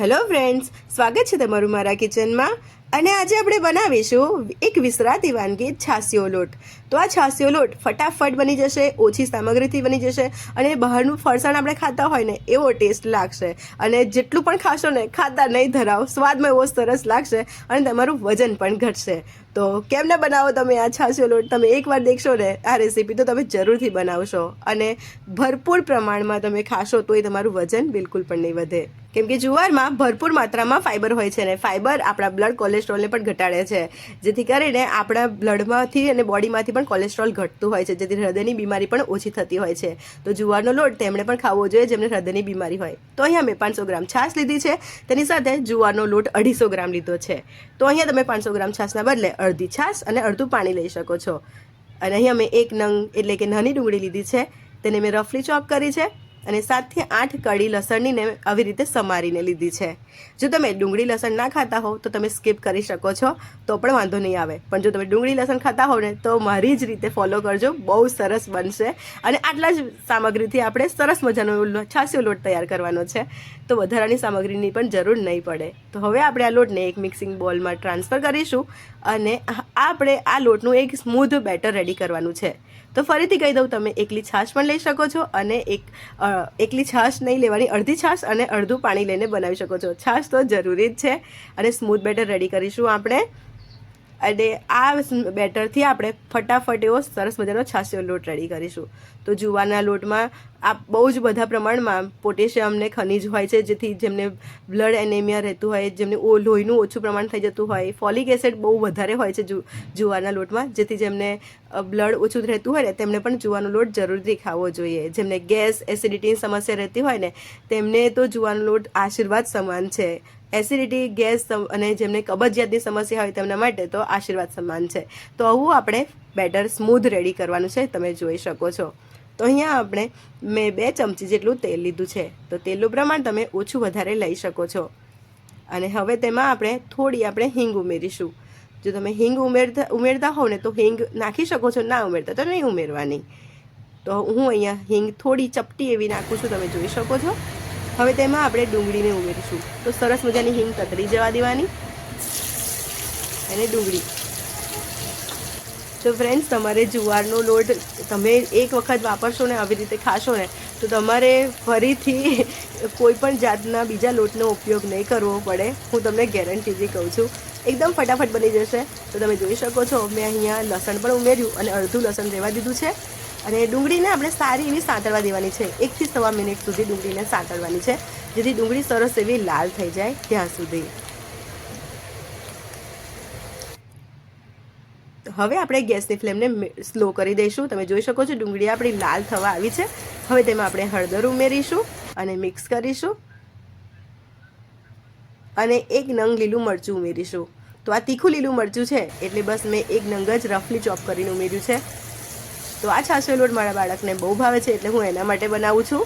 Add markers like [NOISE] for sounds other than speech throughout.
Hello friends, સ્વાગત છે તમારું મારા કિચનમાં. અને આજે આપણે બનાવીશું એક વિસરાતી વાનગી છાસિયો લોટ. તો આ છાસિયો લોટ ફટાફટ બની જશે, ઓછી સામગ્રીથી બની જશે, અને બહારનું ફરસાણ આપણે ખાતા હોય ને, એવો ટેસ્ટ લાગશે. અને જેટલું પણ ખાશો ને, ખાતા નહીં ધરાવ, સ્વાદમાં એવો સરસ લાગશે, અને તમારું વજન પણ ઘટશે. તો કેમ ના બનાવો તમે આ છાસિયો લોટ? તમે એકવાર દેખશો ને, આ રેસીપી તો તમે જરૂરથી બનાવશો. અને ભરપૂર પ્રમાણમાં તમે ખાશો, તોય તમારું વજન બિલકુલ પણ નહીં વધે. કેમ કે જુવારમાં ભરપૂર માત્રામાં ફાઇબર હોય છે ને ફાઇબર આપણા બ્લડ કોલેસ્ટ્રોલને પણ ઘટાડે છે. જેથી કરીને આપણા બ્લડમાંથી અને બોડીમાંથી પણ કોલેસ્ટ્રોલ ઘટતું હોય છે. જેથી હૃદયની બીમારી પણ ઓછી થતી હોય છે. તો જુવારનો લોટ તેમણે પણ ખાવો જોઈએ જેમને હૃદયની બીમારી હોય. તો અહીંયા મેં પાંચસો ગ્રામ છાશ લીધી છે. તેની સાથે જુવારનો લોટ અઢીસો ગ્રામ લીધો છે. તો અહીંયા તમે પાંચસો ગ્રામ છાશના બદલે અડધી છાશ અને અડધું પાણી લઈ શકો છો. અને અહીંયા મેં એક નંગ એટલે કે નાની ડુંગળી લીધી છે. તેને મેં રફલી ચોપ કરી છે. અને સાતથી આઠ કડી લસણની આવી રીતે સમારીને લીધી છે. જો તમે ડુંગળી લસણ ના ખાતા હો તો તમે સ્કીપ કરી શકો છો, તો પણ વાંધો નહીં આવે. પણ જો તમે ડુંગળી લસણ ખાતા હો ને, તો મારી જ રીતે ફોલો કરજો, બહુ સરસ બનશે. અને આટલા જ સામગ્રીથી આપણે સરસ મજાનો છાસ્યો લોટ તૈયાર કરવાનો છે. તો વધારાની સામગ્રીની પણ જરૂર નહીં પડે. તો હવે આપણે આ લોટને એક મિક્સિંગ બોલમાં ટ્રાન્સફર કરીશું અને આપણે આ લોટનું એક સ્મૂધ બેટર રેડી કરવાનું છે. તો ફરીથી કહી દઉં, તમે એકલી છાશ પણ લઈ શકો છો અને એક એકલી છાશ નહીં લેવાની, અડધી છાશ અને અડધું પાણી લઈને બનાવી શકો છો. છાશ તો જરૂરી જ છે અને સ્મૂથ બેટર રેડી કરીશું આપણે. અને આ બેટરથી આપણે ફટાફટ એવો સરસ મજાનો છાશીઓ લોટ રેડી કરીશું. તો જુવારના લોટમાં આ બહુ જ બધા પ્રમાણમાં પોટેશિયમ ને ખનિજ હોય છે, જેથી જેમને બ્લડ એનેમિયા રહેતું હોય, જેમને ઓ, લોહીનું ઓછું પ્રમાણ થઈ જતું હોય, ફોલિક એસિડ બહુ વધારે હોય છે જુવારના લોટમાં, જેથી જેમને બ્લડ ઓછું રહેતું હોય ને, તેમને પણ જુવાનો લોટ જરૂરથી ખાવો જોઈએ. જેમને ગેસ એસિડિટીની સમસ્યા રહેતી હોય ને, તેમને તો જુવાનો લોટ આશીર્વાદ સમાન છે. એસિડિટી, ગેસ અને જેમને કબજિયાતની સમસ્યા હોય તેમના માટે તો આશીર્વાદ સમાન છે. તો આવું આપણે બેટર સ્મૂધ રેડી કરવાનું છે, તમે જોઈ શકો છો. તો અહીંયા આપણે મેં બે ચમચી જેટલું તેલ લીધું છે. તો તેલનું પ્રમાણ તમે ઓછું વધારે લઈ શકો છો. અને હવે તેમાં આપણે થોડી આપણે હિંગ ઉમેરીશું. જો તમે હિંગ ઉમેરતા ઉમેરતા હોવ ને તો હિંગ નાખી શકો છો, ના ઉમેરતા તો નહીં ઉમેરવાની. તો હું અહીંયા હિંગ થોડી ચપટી એવી નાખું છું, તમે જોઈ શકો છો. હવે તેમાં આપણે ડુંગળીને ઉમેરીશું. તો સરસ મજાની હિંગ તતરી જવા દેવાની. અને ડુંગળી. તો ફ્રેન્ડ્સ તમારે જુવારનો લોટ તમે એક વખત વાપરશો ને આવી રીતે ખાશો ને, તો તમારે ફરીથી [LAUGHS] કોઈ પણ જાતના બીજા લોટનો ઉપયોગ નહીં કરવો પડે. હું તમને ગેરંટીથી કહું છું, એકદમ ફટાફટ બની જશે. તો તમે જોઈ શકો છો, મેં અહીંયા લસણ પણ ઉમેર્યું અને અડધું લસણ રહેવા દીધું છે. અને ડુંગળીને આપણે સારી એવી સાંતળવા દેવાની છે. એકથી સવા મિનિટ સુધી ડુંગળીને સાંતળવાની છે. જેથી ડુંગળી સરસ એવી લાલ થઈ જાય ત્યાં સુધી. હવે આપણે ગેસની ફ્લેમને સ્લો કરી દઈશું. તમે જોઈ શકો છો ડુંગળી આપણી લાલ થવા આવી છે. હવે તેમાં આપણે હળદર ઉમેરીશું અને મિક્સ કરીશું. અને એક નંગ લીલું મરચું ઉમેરીશું. તો આ તીખું લીલું મરચું છે, એટલે બસ મેં એક નંગ જ રફલી ચોપ કરીને ઉમેર્યું છે. તો આ છાશનો લોટ મારા બાળકને બહુ ભાવે છે એટલે હું એના માટે બનાવું છું.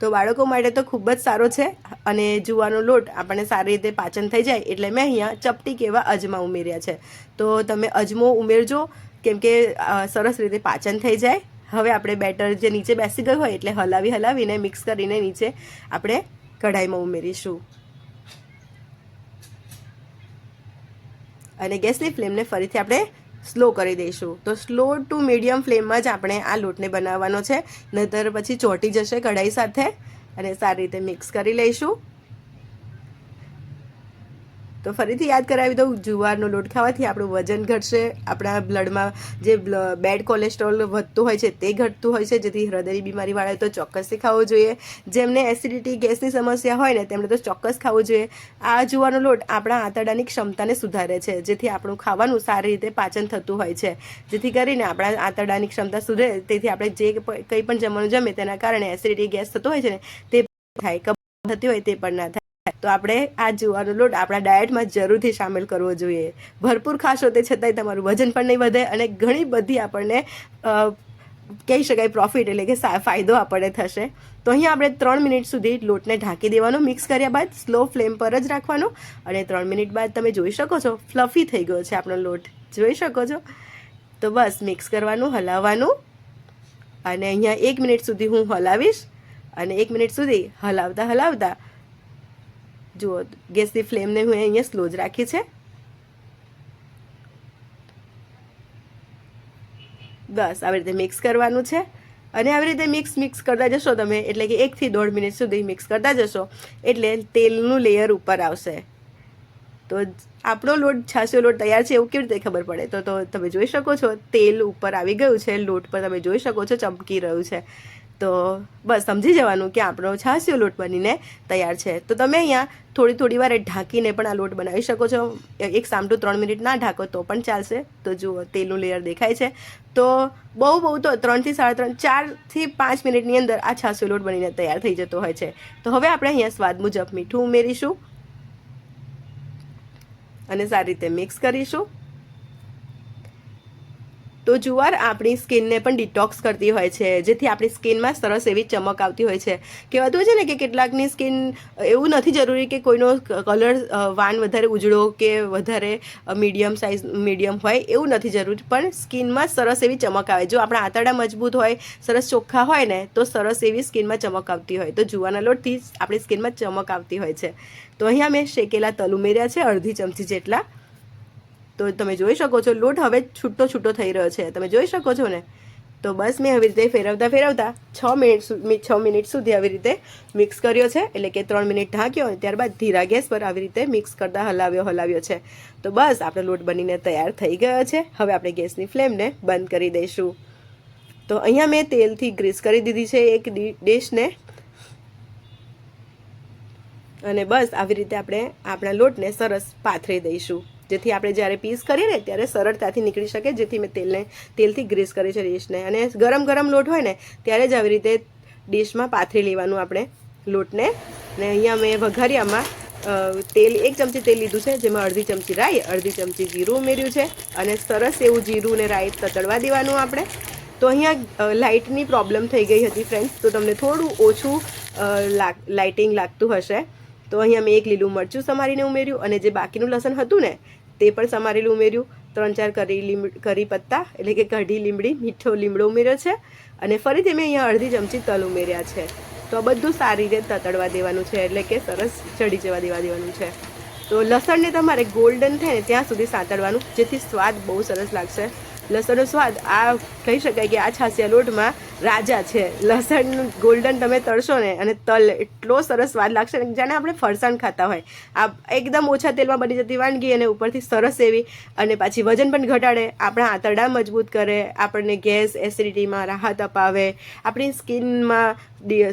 તો બાળકો માટે તો ખૂબ જ સારો છે અને જુવાનો લોટ આપણને સારી રીતે પાચન થઈ જાય એટલે મેં અહીંયા ચપટી કેવા અજમા ઉમેર્યા છે. તો તમે અજમો ઉમેરજો કેમ કે સરસ રીતે પાચન થઈ જાય. હવે આપણે બેટર જે નીચે બેસી ગયું હોય એટલે હલાવી હલાવીને મિક્સ કરીને નીચે આપણે કઢાઈમાં ઉમેરીશું. અને ગેસની ફ્લેમને ફરીથી આપણે સ્લો કરી દઈશું. તો સ્લો ટુ મીડિયમ ફ્લેમમાં જ આપણે આ લોટને બનાવવાનો છે. નહીતર પછી ચોંટી જશે કઢાઈ સાથે. અને સારી રીતે મિક્સ કરી લઈશું. તો ફરીથી યાદ કરાવી દઉં, જુવારનો લોટ ખાવાથી આપણું વજન ઘટશે. આપણા બ્લડમાં જે બેડ કોલેસ્ટ્રોલ વધતું હોય છે તે ઘટતું હોય છે, જેથી હૃદયની બીમારીવાળા હોય તો ચોક્કસથી ખાવું જોઈએ. જેમને એસિડિટી, ગેસની સમસ્યા હોય ને તેમણે તો ચોક્કસ ખાવું જોઈએ. આ જુવારનો લોટ આપણા આંતરડાની ક્ષમતાને સુધારે છે, જેથી આપણું ખાવાનું સારી રીતે પાચન થતું હોય છે. જેથી કરીને આપણા આંતરડાની ક્ષમતા સુધરે, તેથી આપણે જે કંઈ પણ જમવાનું જમે, તેના કારણે એસિડિટી, ગેસ થતો હોય છે ને, તે થાય. કફ થતી હોય તે પણ ના થાય. તો આપણે આ જુવાનો લોટ આપણા ડાયટમાં જરૂરથી સામેલ કરવો જોઈએ. ભરપૂર ખાશો તે છતાંય તમારું વજન પણ નહીં વધે અને ઘણી બધી આપણને કહી શકાય પ્રોફિટ એટલે કે ફાયદો આપણને થશે. તો અહીંયા આપણે ત્રણ મિનિટ સુધી લોટને ઢાંકી દેવાનો મિક્સ કર્યા બાદ સ્લો ફ્લેમ પર જ રાખવાનો અને ત્રણ મિનિટ બાદ તમે જોઈ શકો છો ફ્લફી થઈ ગયો છે આપણો લોટ. જોઈ શકો છો? તો બસ મિક્સ કરવાનું, હલાવવાનું અને અહીંયા એક મિનિટ સુધી હું હલાવીશ અને એક મિનિટ સુધી હલાવતા હલાવતા જુઓ, ગેસની ફ્લેમને હું અહીંયા સ્લો જ રાખી છે. બસ, આવી રીતે મિક્સ કરવાનું છે. અને આવી રીતે મિક્સ મિક્સ કરતા જશો તમે, એટલે કે એકથી દોઢ મિનિટ સુધી મિક્સ કરતા જશો, એટલે તેલનું લેયર ઉપર આવશે. તો આપણો લોટ છાસ્યો લોટ તૈયાર છે એવું કેવી રીતે ખબર પડે? તો તો તમે જોઈ શકો છો, તેલ ઉપર આવી ગયું છે, લોટ પર તમે જોઈ શકો છો, ચમકી રહ્યું છે. તો બસ સમજી જવાનું કે આપણો છાસ્યો લોટ બનીને તૈયાર છે. તો તમે અહીંયા થોડી થોડી વાર ઢાંકીને પણ આ લોટ બનાવી શકો છો. એક સામટું ત્રણ મિનિટ ના ઢાંકો તો પણ ચાલશે. તો જુઓ, તેલનું લેયર દેખાય છે. તો બહુ બહુ તો ત્રણથી સાડા ત્રણ ચારથી પાંચ મિનિટની અંદર આ છાસ્યો લોટ બનીને તૈયાર થઈ જતો હોય છે. તો હવે આપણે અહીંયા સ્વાદ મુજબ મીઠું ઉમેરીશું અને સારી રીતે મિક્સ કરીશું. તો જુવાર આપણી સ્કિનને પણ ડિટોક્સ કરતી હોય છે, જેથી આપણી સ્કિનમાં સરસ એવી ચમક આવતી હોય છે. કહેવાતું હોય છે ને કે કેટલાકની સ્કિન એવું નથી જરૂરી કે કોઈનો કલર વાન વધારે ઉજળો કે વધારે મીડિયમ સાઇઝ મીડિયમ હોય, એવું નથી જરૂરી. પણ સ્કિનમાં સરસ એવી ચમક આવે. જો આપણા આંતરડા મજબૂત હોય, સરસ ચોખ્ખા હોય ને, તો સરસ એવી સ્કિનમાં ચમક આવતી હોય. તો જુવાના લોટથી આપણી સ્કિનમાં ચમક આવતી હોય છે. તો અહીંયા મેં શેકેલા તલ ઉમેર્યા છે, અડધી ચમચી જેટલા. તો તમે જોઈ શકો છો, લોટ હવે છૂટો છૂટો થઈ રહ્યો છે. તમે જોઈ શકો છો ને? તો બસ મેં આવી રીતે ફેરવતા ફેરવતા છ મિનિટ છ મિનિટ સુધી આવી રીતે મિક્સ કર્યો છે. એટલે કે ત્રણ મિનિટ ઢાંક્યો અને ત્યારબાદ ધીરા ગેસ પર આવી રીતે મિક્સ કરતા હલાવ્યો હલાવ્યો છે. તો બસ આપણો લોટ બનીને તૈયાર થઈ ગયો છે. હવે આપણે ગેસની ફ્લેમને બંધ કરી દઈશું. તો અહીંયા મેં તેલથી ગ્રીસ કરી દીધી છે એક ડીશને. અને બસ આવી રીતે આપણે આપણા લોટને સરસ પાથરી દઈશું. જેથી આપણે જ્યારે પીસ કરીએ ને, ત્યારે સરળતાથી નીકળી શકે, જેથી મેં તેલને, તેલથી ગ્રીસ કરી છે ડીશને. અને ગરમ ગરમ લોટ હોય ને, ત્યારે જ આવી રીતે ડીશમાં પાથરી લેવાનું આપણે લોટને. અને અહીંયા મેં વઘારિયામાં તેલ, એક ચમચી તેલ લીધું છે, જેમાં અડધી ચમચી રાઈ, અડધી ચમચી જીરું ઉમેર્યું છે, અને સરસ એવું જીરું ને રાઈ તતડવા દેવાનું આપણે. તો અહીંયા લાઇટની પ્રોબ્લેમ થઈ ગઈ હતી ફ્રેન્ડ્સ, તો તમને થોડું ઓછું લાઇટિંગ લાગતું હશે. તો અહીંયા મેં એક લીલું મરચું સમારીને ઉમેર્યું, અને જે બાકીનું લસણ હતું ને તે પણ સમારેલું ઉમેર્યું. ત્રણ ચાર કરી લીંબ, કરી પત્તા, એટલે કે કઢી લીમડી મીઠો લીમડો ઉમેર્યો છે. અને ફરીથી મેં અહીંયા અડધી ચમચી તલ ઉમેર્યા છે. તો આ બધું સારી રીતે તતડવા દેવાનું છે, એટલે કે સરસ ચડી જવા દેવા દેવાનું છે. તો લસણને તમારે ગોલ્ડન થાય ને ત્યાં સુધી સાતડવાનું, જેથી સ્વાદ બહુ સરસ લાગશે. લસણનો સ્વાદ આ, કહી શકાય કે આ છાસિયા લોટમાં રાજા છે. લસણ ગોલ્ડન તમે તળશો ને અને તલ, એટલો સરસ સ્વાદ લાગશે ને જાણે આપણે ફરસાણ ખાતા હોય. આ એકદમ ઓછા તેલમાં બની જતી વાનગી અને ઉપરથી સરસ એવી અને પાછી વજન પણ ઘટાડે, આપણા આંતરડા મજબૂત કરે, આપણને ગેસ એસિડિટીમાં રાહત અપાવે, આપણી સ્કિનમાં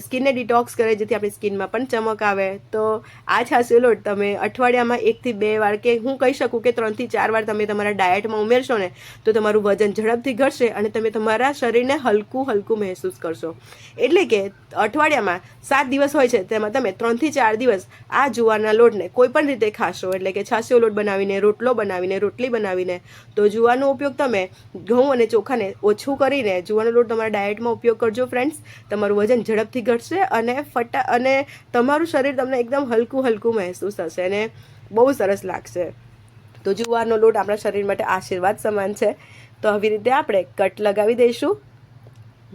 સ્કિનને ડિટોક્સ કરે, જેથી આપણી સ્કિનમાં પણ ચમક આવે. તો આ છાસ્યો લોટ તમે અઠવાડિયામાં એકથી બે વાર કે હું કહી શકું કે ત્રણથી ચાર વાર તમે તમારા ડાયટમાં ઉમેરશો ને, તો તમારું વજન ઝડપથી ઘટશે અને તમે તમારા શરીરને હલકું હલકું મહેસૂસ કરશો. એટલે કે અઠવાડિયામાં સાત દિવસ હોય છે, તેમાં તમે ત્રણથી ચાર દિવસ આ જુવારના લોટને કોઈ પણ રીતે ખાશો. એટલે કે છાસ્યો લોટ બનાવીને, રોટલો બનાવીને, રોટલી બનાવીને, તો જુવારનો ઉપયોગ તમે ઘઉં અને ચોખાને ઓછું કરીને જુવારનો લોટ તમારા ડાયટમાં ઉપયોગ કરજો ફ્રેન્ડ્સ. તમારું વજન ઝડપથી ઘટશે અને ફટા, અને તમારું શરીર તમને એકદમ હલકું હલકું મહેસૂસ થશે અને બહુ સરસ લાગશે. તો જુવારનો લોટ આપણા શરીર માટે આશીર્વાદ સમાન છે. તો આવી રીતે આપણે કટ લગાવી દઈશું.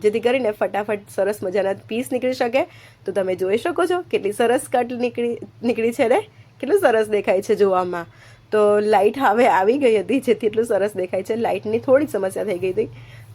જેથી કરીને ફટાફટ સરસ મજાના પીસ નીકળી શકે. તો તમે જોઈ શકો છો કેટલી સરસ કટ નીકળી નીકળી છે ને? કેટલું સરસ દેખાય છે જોવામાં. તો લાઇટ હવે આવી ગઈ હતી, જેથી એટલું સરસ દેખાય છે. લાઇટની થોડી સમસ્યા થઈ ગઈ હતી.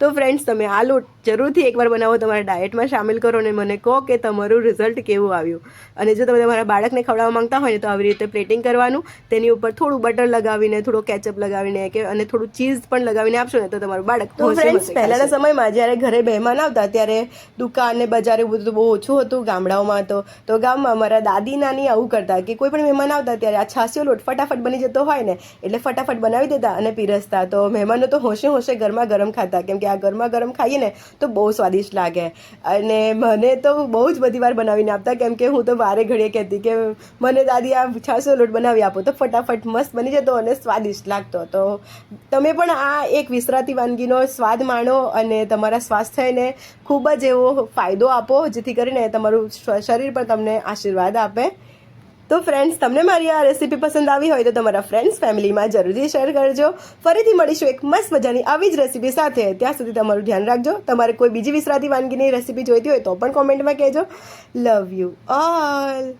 તો ફ્રેન્ડ્સ તમે આ લોટ જરૂરથી એકવાર બનાવો તમારા ડાયટમાં સામેલ કરો અને મને કહો કે તમારું રિઝલ્ટ કેવું આવ્યું. અને જો તમે તમારા બાળકને ખવડાવવા માંગતા હોય ને તો આવી રીતે પ્લેટિંગ કરવાનું. તેની ઉપર થોડું બટર લગાવીને થોડો કેચઅપ લગાવીને કે અને થોડું ચીઝ પણ લગાવીને આપશો ને તો તમારું બાળક તો ફ્રેન્ડ્સ પહેલાંના સમયમાં જ્યારે ઘરે મહેમાન આવતા ત્યારે દુકાન ને બજારે બધું બહુ ઓછું હતું ગામડાઓમાં તો. તો ગામમાં મારા દાદી નાની આવું કરતા કે કોઈ પણ મહેમાન આવતા ત્યારે આ છાસીઓ લોટ ફટાફટ બની જતો હોય ને એટલે ફટાફટ બનાવી દેતા અને પીરસતા. તો મહેમાનો તો હોશે હોશે ઘરમાં ગરમ ખાતા કેમ કે આ ગરમા ગરમ ખાઈએ ને, તો બહુ સ્વાદિષ્ટ લાગે. અને મને તો બહુ જ બધી વાર બનાવીને આપતા, કેમ કે હું તો વારે ઘડીએ કહેતી કે, મને દાદી આ છાસો લોટ બનાવી આપો. તો ફટાફટ મસ્ત બની જતો અને સ્વાદિષ્ટ લાગતો. તો તમે પણ આ એક વિસરાતી વાનગીનો સ્વાદ માણો અને તમારા સ્વાસ્થ્યને ખૂબ જ એવો ફાયદો આપો, જેથી કરીને તમારું શરીર પણ તમને આશીર્વાદ આપે. તો ફ્રેન્ડ્સ તમને મારી આ રેસીપી પસંદ આવી હોય તો તમારા ફ્રેન્ડ્સ ફેમિલીમાં જરૂરથી શેર કરજો. ફરીથી મળીશું એક મસ્ત મજાની આવી જ રેસીપી સાથે. ત્યાં સુધી તમારું ધ્યાન રાખજો. તમારે કોઈ બીજી વિસરાતી વાનગીની રેસીપી જોઈતી હોય તો પણ કોમેન્ટમાં કહેજો. Love you all